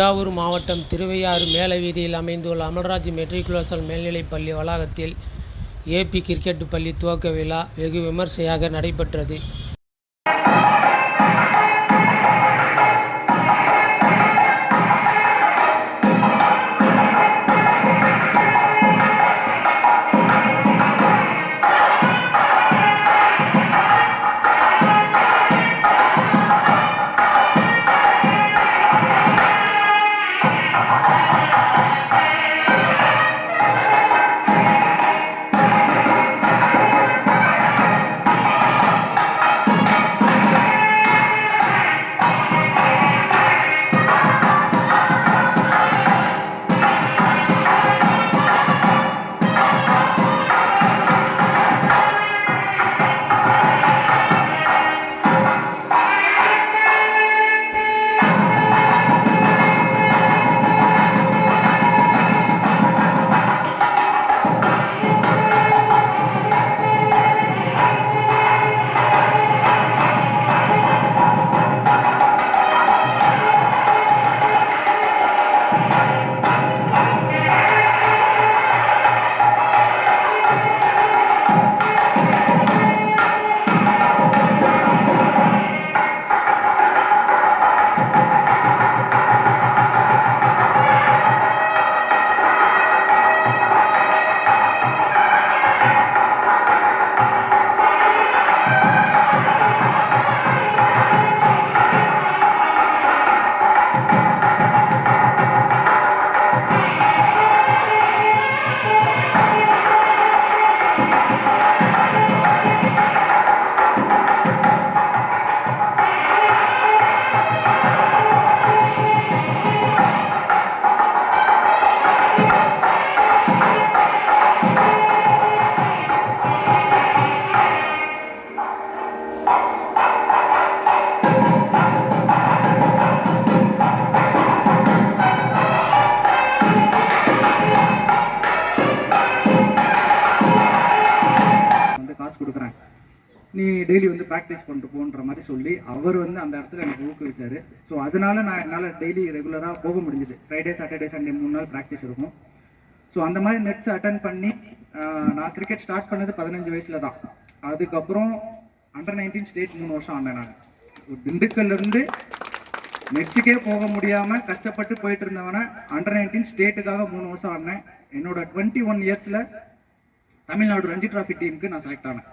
தஞ்சாவூர் மாவட்டம் திருவையாறு மேலவீதியில் அமைந்துள்ள அமல்ராஜ் மெட்ரிகுலேஷன் மேல்நிலைப் பள்ளி வளாகத்தில் ஏபி கிரிக்கெட் பள்ளி துவக்க விழா வெகு விமர்சையாக நடைபெற்றது. ப்ராக்டிஸ் பண்ணிட்டு போன்ற மாதிரி சொல்லி அவர் வந்து அந்த இடத்துல எனக்கு ஊக்குவிச்சாரு. ஸோ அதனால நான் என்னால் டெய்லி ரெகுலராக போக முடிஞ்சுது. ஃப்ரைடே சாட்டர்டே சண்டே மூணு நாள் ப்ராக்டிஸ் இருக்கும். ஸோ அந்த மாதிரி நெட்ஸ் அட்டன் பண்ணி நான் கிரிக்கெட் ஸ்டார்ட் பண்ணது பதினஞ்சு வயசில் தான். அதுக்கப்புறம் அண்டர் நைன்டீன் ஸ்டேட் மூணு வருஷம் ஆனேன் நான். ஒரு திண்டுக்கல்லிருந்து நெட்ஸுக்கே போக முடியாமல் கஷ்டப்பட்டு போயிட்டு இருந்தவனை அண்டர் நைன்டீன் ஸ்டேட்டுக்காக மூணு வருஷம் ஆடினேன் என்னோட டுவெண்ட்டி ஒன் இயர்ஸில் தமிழ்நாடு ரஞ்சி டிராஃபி டீமுக்கு நான் செலக்ட் ஆனேன்.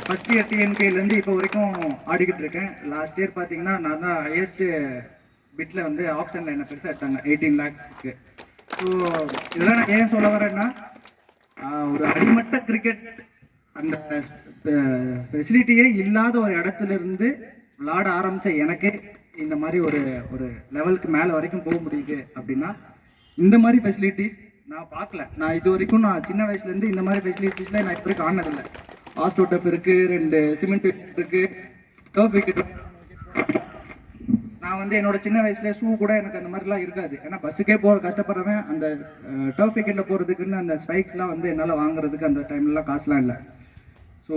ஃபஸ்ட் இயர் டிஎன்கேலேருந்து இப்போ வரைக்கும் ஆடிக்கிட்டு இருக்கேன். லாஸ்ட் இயர் பார்த்தீங்கன்னா நான் தான் ஹையஸ்ட்டு பிட்டில் வந்து ஆப்ஷனில் என்ன பெருசாக எடுத்தாங்க எயிட்டீன் லேக்ஸ்க்கு ஸோ இதெல்லாம் நான் ஏன் சொல்ல வரேன்னா ஒரு அடிமட்ட கிரிக்கெட் அந்த ஃபெசிலிட்டியே இல்லாத ஒரு இடத்துல இருந்து விளாட ஆரம்பித்த எனக்கே இந்த மாதிரி ஒரு ஒரு லெவலுக்கு மேலே வரைக்கும் போக முடியுது அப்படின்னா இந்த மாதிரி ஃபெசிலிட்டிஸ் நான் பார்க்கல. நான் இது வரைக்கும் நான் சின்ன வயசுலேருந்து இந்த மாதிரி ஃபெசிலிட்டிஸ்லாம் நான் இப்போ வரைக்கும் ஆனதில்லை ஆஸ்ட்ரோடப் இருக்கு ரெண்டு சிமெண்ட் இருக்கு. டர்ஃப் விக்கெட் நான் வந்து என்னோட சின்ன வயசுல ஷூ கூட எனக்கு அந்த மாதிரிலாம் இருக்காது. ஏன்னா பஸ்ஸுக்கே போக கஷ்டப்படுறவன் அந்த டர்ஃப் விக்கெட்ல போறதுக்குன்னு அந்த ஸ்பைக்ஸ்லாம் வந்து என்னால் வாங்குறதுக்கு அந்த டைம்லலாம் காசுலாம் இல்லை. ஸோ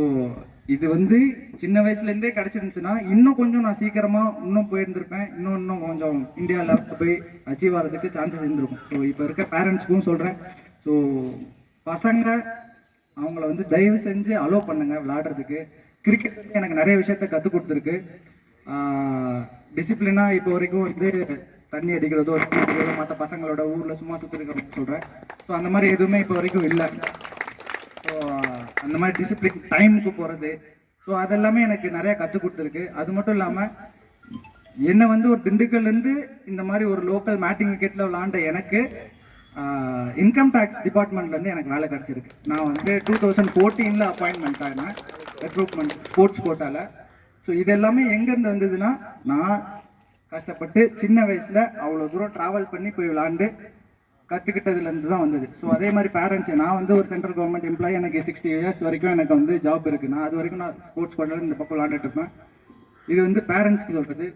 இது வந்து சின்ன வயசுலேருந்தே கிடச்சிருந்துச்சுன்னா இன்னும் கொஞ்சம் நான் சீக்கிரமாக இன்னும் போயிருந்திருப்பேன். இன்னும் இன்னும் கொஞ்சம் இந்தியாவில் போய் அச்சீவ் ஆகிறதுக்கு சான்சஸ் இருந்திருக்கும். ஸோ இப்போ இருக்க பேரண்ட்ஸ்க்கும் சொல்கிறேன் ஸோ பசங்க அவங்கள வந்து தயவு செஞ்சு அலோவ் பண்ணுங்க விளாடுறதுக்கு கிரிக்கெட் வந்து எனக்கு நிறைய விஷயத்த கற்றுக் கொடுத்துருக்கு. டிசிப்ளினாக இப்போ வரைக்கும் வந்து தண்ணி அடிக்கிறதோ அடிக்கிறதோ மற்ற பசங்களோட ஊரில் சும்மா சுற்றுருக்கிறோம் சொல்கிறேன் ஸோ அந்த மாதிரி எதுவுமே இப்போ வரைக்கும் இல்லை. ஸோ அந்த மாதிரி டிசிப்ளின் டைமுக்கு போகிறது ஸோ அதெல்லாமே எனக்கு நிறையா கற்றுக் கொடுத்துருக்கு. அது மட்டும் இல்லாமல் என்னை வந்து ஒரு திண்டுக்கல்லேருந்து இந்த மாதிரி ஒரு லோக்கல் மேட்டிங் விக்கெட்டில் விளாண்ட எனக்கு இன்கம் டேக்ஸ் டிபார்ட்மெண்ட்லேருந்து எனக்கு வேலை கிடச்சிருக்கு. நான் வந்து டூ தௌசண்ட் ஃபோர்டீனில் அப்பாயின்மெண்ட் ஆகினேன் ரெக்ரூட்மெண்ட் ஸ்போர்ட்ஸ் கோட்டாவில் ஸோ இது எல்லாமே எங்கேருந்து வந்ததுன்னா நான் கஷ்டப்பட்டு சின்ன வயசில் அவ்வளோ தூரம் ட்ராவல் பண்ணி போய் விளாண்டு கற்றுக்கிட்டதுலேருந்து தான் வந்தது. ஸோ அதே மாதிரி பேரண்ட்ஸ் நான் வந்து ஒரு சென்ட்ரல் கவர்மெண்ட் எம்ப்ளாயி எனக்கு சிக்ஸ்டி இயர்ஸ் வரைக்கும் எனக்கு வந்து ஜாப் இருக்குது நான் அது வரைக்கும் நான் ஸ்போர்ட்ஸ் கோட்டால இந்த பக்கம் விளாண்டுட்டு இருப்பேன். இது வந்து பேரண்ட்ஸ்க்கு சொல்கிறது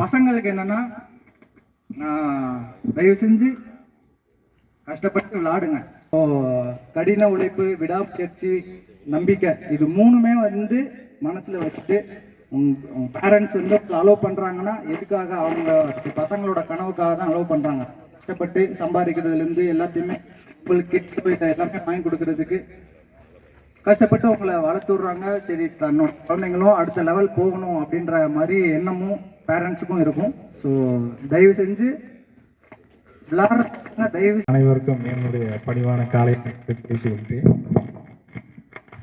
பசங்களுக்கு என்னென்னா தயவு செஞ்சு கஷ்டப்பட்டு விளாடுங்க. இப்போ கடின உழைப்பு விடாமுயற்சி நம்பிக்கை இது மூணுமே வந்து மனசுல வச்சுட்டு உங்க பேரண்ட்ஸ் வந்து அலோவ் பண்றாங்கன்னா எதுக்காக அவங்க பசங்களோட கனவுக்காக தான் அலோவ் பண்றாங்க. கஷ்டப்பட்டு சம்பாதிக்கிறதுல இருந்து எல்லாத்தையுமே உங்களுக்கு கிட்ஸ் எல்லாமே வாங்கி கொடுக்கறதுக்கு கஷ்டப்பட்டு உங்களை வளர்த்துடுறாங்க சரி தன்னோட குழந்தைங்களும் அடுத்த லெவல் போகணும் அப்படின்ற மாதிரி எண்ணமும் பேரண்ட்ஸுக்கும் இருக்கும். ஸோ தயவு செஞ்சு தயவு அனைவருக்கும் என்னுடைய பணிவான காலை பேசிக்கிட்டு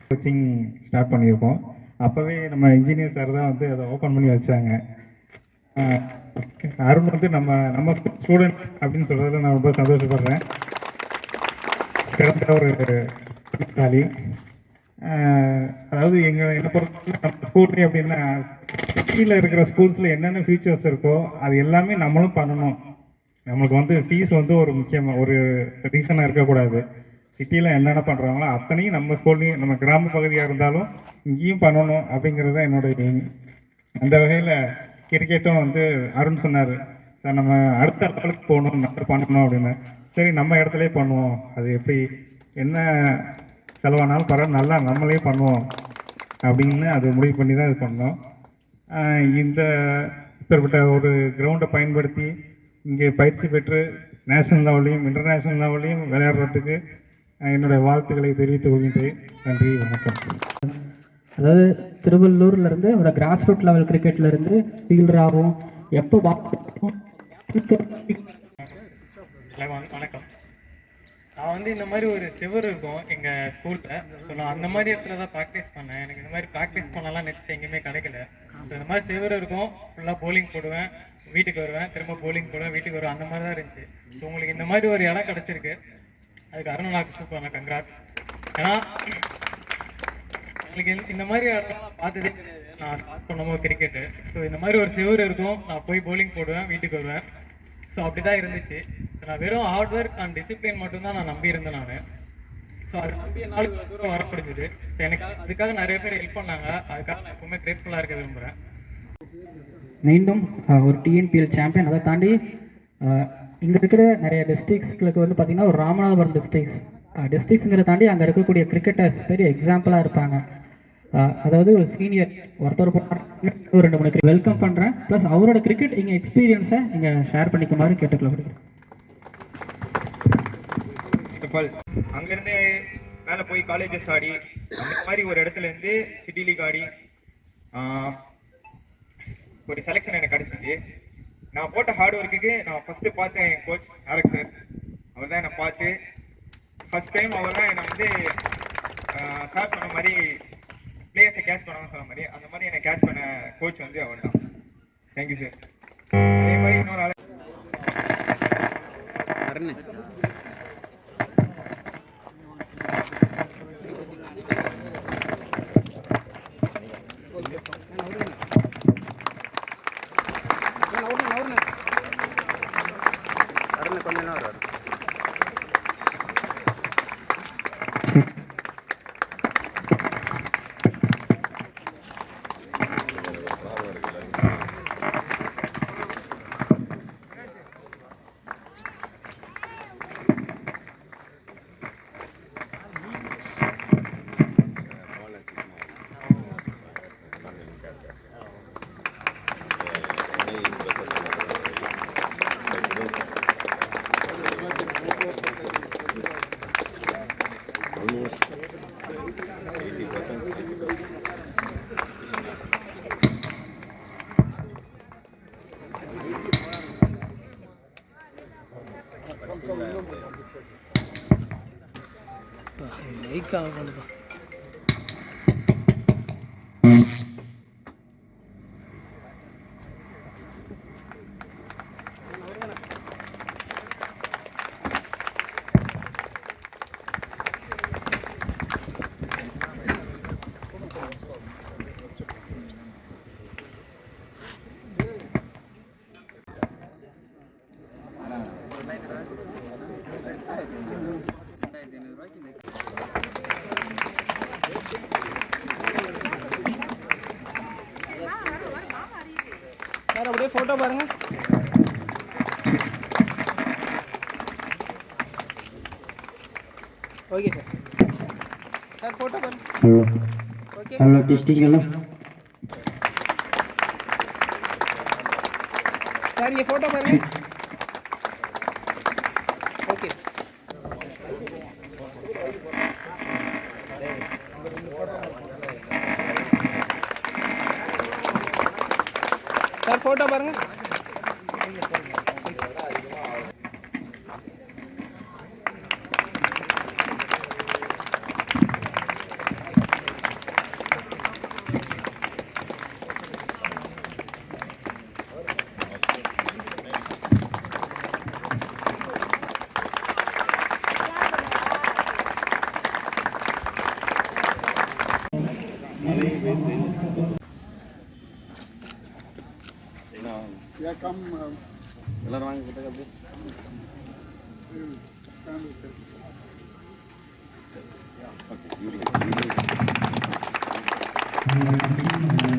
கோச்சிங் ஸ்டார்ட் பண்ணியிருக்கோம். அப்போவே நம்ம இன்ஜினியர் சார் தான் வந்து அதை ஓப்பன் பண்ணி வச்சாங்க. அருண் வந்து நம்ம நம்ம ஸ்டூடெண்ட் அப்படின்னு சொல்கிறதுல நான் ரொம்ப சந்தோஷப்படுறேன். சிறந்த ஒரு தாலி அதாவது எங்கள் என்னை பொறுத்த நம்ம ஸ்கூல்லேயே அப்படின்னா சிட்டியில் இருக்கிற ஸ்கூல்ஸில் என்னென்ன ஃபீச்சர்ஸ் இருக்கோ அது எல்லாமே நம்மளும் பண்ணணும். நம்மளுக்கு வந்து ஃபீஸ் வந்து ஒரு முக்கியமாக ஒரு ரீசனாக இருக்கக்கூடாது சிட்டியில் என்னென்ன பண்ணுறாங்களோ அத்தனையும் நம்ம ஸ்கூல்லையும் நம்ம கிராம பகுதியாக இருந்தாலும் இங்கேயும் பண்ணணும் அப்படிங்கிறது தான் என்னோட அந்த வகையில் கிரிக்கெட்டும் வந்து அருண் சொன்னார். சார் நம்ம அடுத்த லெவலுக்கு போகணும் நல்லா பண்ணணும் அப்படின்னு. சரி நம்ம இடத்துலையே பண்ணுவோம். அது எப்படி என்ன செலவானாலும் பரவாயில்ல நல்லா நம்மளே பண்ணுவோம் அப்படின்னு அது முடிவு பண்ணி தான் இது பண்ணோம். இந்த இப்பேற்பட்ட ஒரு கிரவுண்டை பயன்படுத்தி இங்கே பயிற்சி பெற்று நேஷனல் லெவல்லையும் இன்டர்நேஷனல் லெவல்லையும் விளையாடுறதுக்கு என்னுடைய வாழ்த்துக்களை தெரிவித்துக் கொள்கின்றேன். நன்றி வணக்கம். அதாவது திருவள்ளூர்ல இருந்து ஒரு கிராஸ் ரூட் லெவல் கிரிக்கெட்ல இருந்து ஃபீல்டராகவும் எப்போ வணக்கம். நான் வந்து இந்த மாதிரி ஒரு செவர் இருக்கும் எங்கள் ஸ்கூலில் ஸோ நான் அந்த மாதிரி இடத்துல தான் ப்ராக்டிஸ் பண்ணேன். எனக்கு இந்த மாதிரி ப்ராக்டிஸ் பண்ணலாம் நெக்ஸ்ட் எங்கேயுமே கிடைக்கல. ஸோ இந்த மாதிரி செவர் இருக்கும். ஃபுல்லாக போலிங் போடுவேன். வீட்டுக்கு வருவேன். திரும்ப போலிங் போடுவேன். வீட்டுக்கு வருவேன். அந்த மாதிரி தான் இருந்துச்சு. ஸோ உங்களுக்கு இந்த மாதிரி ஒரு இடம் கிடச்சிருக்கு. அதுக்கு அருணாக்கு சூப்பர் கங்க்ராட்ஸ் ஏன்னா எனக்கு இந்த- இந்த மாதிரி இடம்லாம் பார்த்ததே கிடையாது. நான் ஸ்டார்ட் பண்ணும்போது கிரிக்கெட்டு ஸோ இந்த மாதிரி ஒரு சிவர் இருக்கும். நான் போய் போலிங் போடுவேன். வீட்டுக்கு வருவேன். ஸோ அப்படி தான் இருந்துச்சு. நான் வெறும் ஹார்ட் ஒர்க் அண்ட் டிசிப்ளின் மட்டும்தான் நான் நம்பி இருந்தேன் நான். ஸோ அது நம்பி என்னால் இவ்வளோ தூரம் வர முடிஞ்சது எனக்கு அதுக்காக நிறைய பேர் ஹெல்ப் பண்ணாங்க. அதுக்காக நான் எப்பவுமே கிரேட்ஃபுல்லாக இருக்க விரும்புகிறேன் மீண்டும் ஒரு டிஎன்பிஎல் சாம்பியன் அதை தாண்டி இங்கே இருக்கிற நிறைய டிஸ்ட்ரிக்ஸ்களுக்கு வந்து பார்த்தீங்கன்னா ஒரு ராமநாதபுரம் டிஸ்ட்ரிக்ஸ் டிஸ்ட்ரிக்ஸுங்கிறத தாண்டி அங்கே இருக்கக்கூடிய கிரிக்கெட்டர்ஸ் பெரிய எக்ஸாம்பிளாக இருப்பாங்க. அதாவது ஒரு சீனியர் ஒருத்தர் ஒரு ரெண்டு மூணு வெல்கம் பண்ணுறேன் ப்ளஸ் அவரோட கிரிக்கெட் இங்கே எக்ஸ்பீரியன்ஸை இங்கே ஷேர் பண்ணிக்குமாறு கேட்டுக்கொள்ளப்படுகிறேன் ஸ்டெஃபல் அங்கேருந்து மேலே போய் காலேஜஸ் ஆடி அந்த மாதிரி ஒரு இடத்துல இருந்து சிட்டி லீக் ஆடி ஒரு செலெக்ஷன் எனக்கு கிடச்சிச்சு. நான் போட்ட ஹார்ட் ஒர்க்குக்கு நான் ஃபஸ்ட்டு பார்த்தேன் என் கோச் நாரக் சார் அவர் தான் என்னை பார்த்து ஃபஸ்ட் டைம் அவர் தான் என்னை வந்து சார் சொன்ன மாதிரி பிளேயர்ஸை கேட்ச் பண்ணணும்னு சொன்ன மாதிரி அந்த மாதிரி என்னை கேட்ச் பண்ண கோச் வந்து அவர் தான். தேங்க்யூ சார் அதே மாதிரி இன்னொரு ஆள் Gel bakalım. ஃபோட்டோ பாருங்கள் ஓகே சார் சார் ஃபோட்டோ பாருங்கள் ஓகே ஹலோ டெஸ்டிங் எல்லாம் சார் இங்கே ஃபோட்டோ பாருங்கள் ஏக்கம் uh, எல்லாரும் வாங்கிக்கிட்டு அப்படி okay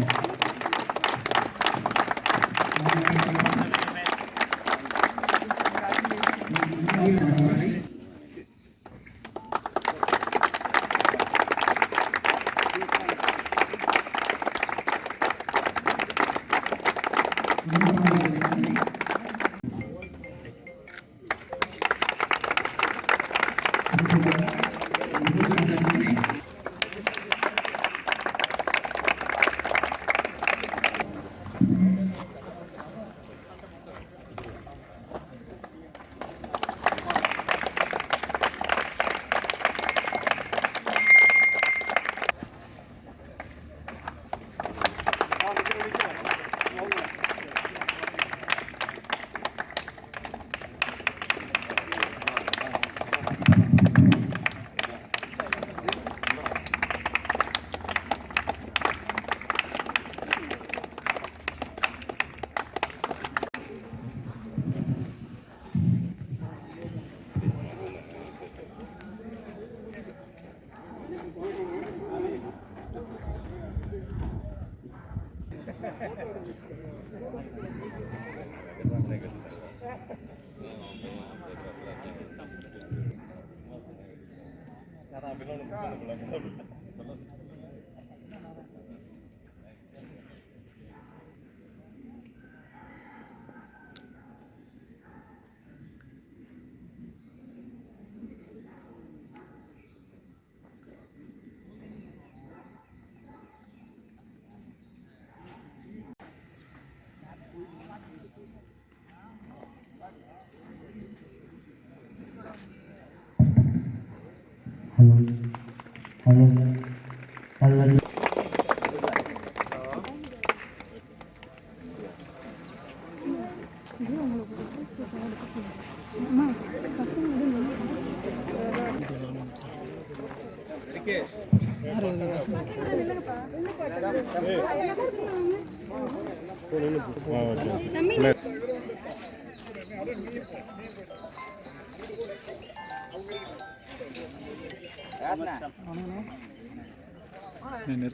Thank mm -hmm. you. Amen. నేను